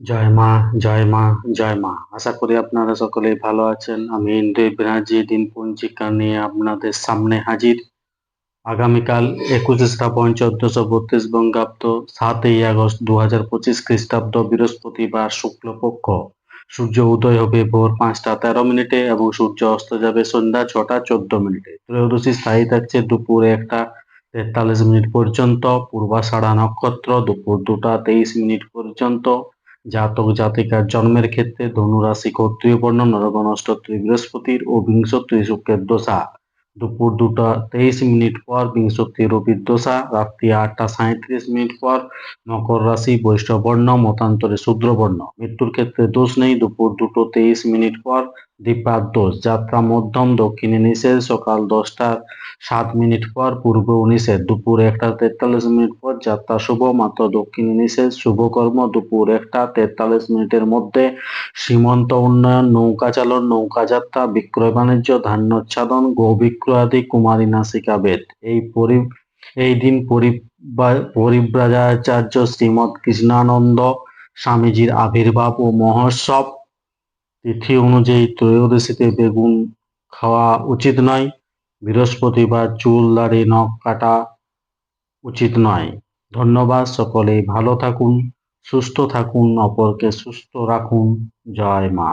জয় মা জয় মা জয় মা। আশা করি আপনারা সকলেই ভালো আছেন। আমি ইন্দ্র ব্রাজি দিন পঞ্জিকা নিয়ে আপনাদের সামনে হাজির। আগামীকাল একুশে শ্রাবণ চোদ্দশো বত্রিশ বঙ্গাব্দ, সাতই আগস্ট দু হাজার পঁচিশ খ্রিস্টাব্দ, বৃহস্পতিবার শুক্লপক্ষ। সূর্য উদয় হবে ভোর পাঁচটা তেরো মিনিটে এবং সূর্য অস্ত যাবে সন্ধ্যা ছটা চোদ্দ মিনিটে। ত্রয়োদশী স্থায়ী থাকছে দুপুর একটা তেতাল্লিশ মিনিট পর্যন্ত। পূর্বাষাঢ়া নক্ষত্র দুপুর দুটা তেইশ মিনিট পর্যন্ত। জাতক জাতিকার জন্মের ক্ষেত্রে ধনুরাশি কর্তৃয় বর্ণ নরগণষ্ট বৃহস্পতির ও বিংশত্রী শুক্রের দশা। দুপুর দুটা তেইশ মিনিট পর বিংশত্রী রবির দশা, রাত্রি আটটা সাঁত্রিশ মিনিট পর মকর রাশি বৈষ্ণব বর্ণ মতান্তরে শূদ্রবর্ণ। মৃত্যুর ক্ষেত্রে দোষ নেই, দুপুর দুটো তেইশ মিনিট পর দ্বীপার দোষ যাত্রা মধ্যম দক্ষিণে নিষেধ, সকাল দশটা সাত মিনিট পর, পূর্ব নিষেধ। দুপুর একটা তেতাল্লিশ মিনিট পর যাত্রা শুভ, মাত্র দক্ষিণে নিষেধ শুভকর্ম দুপুর একটা তেতাল্লিশ মিনিটের মধ্যে সীমান্ত উন্নয়ন, নৌকা চালন, নৌকা যাত্রা, বিক্রয় বাণিজ্য ধান্যোচ্ছাদন গো বিক্রয় আদি কুমারী নাসিকা বেদ। এই পরি, এই দিন পরিব্রা- পরিব্রাজাচার্য শ্রীমৎ কৃষ্ণানন্দ স্বামীজির আবির্ভাব ও মহোৎসব তিথি অনুযায়ী ত্রয়োদশীতে বেগুন খাওয়া উচিত নয়। বৃহস্পতিবার চুল, দাড়ি, নখ কাটা উচিত নয়। ধন্যবাদ সকলে ভালো থাকুন, সুস্থ থাকুন, অপরকে সুস্থ রাখুন। জয় মা।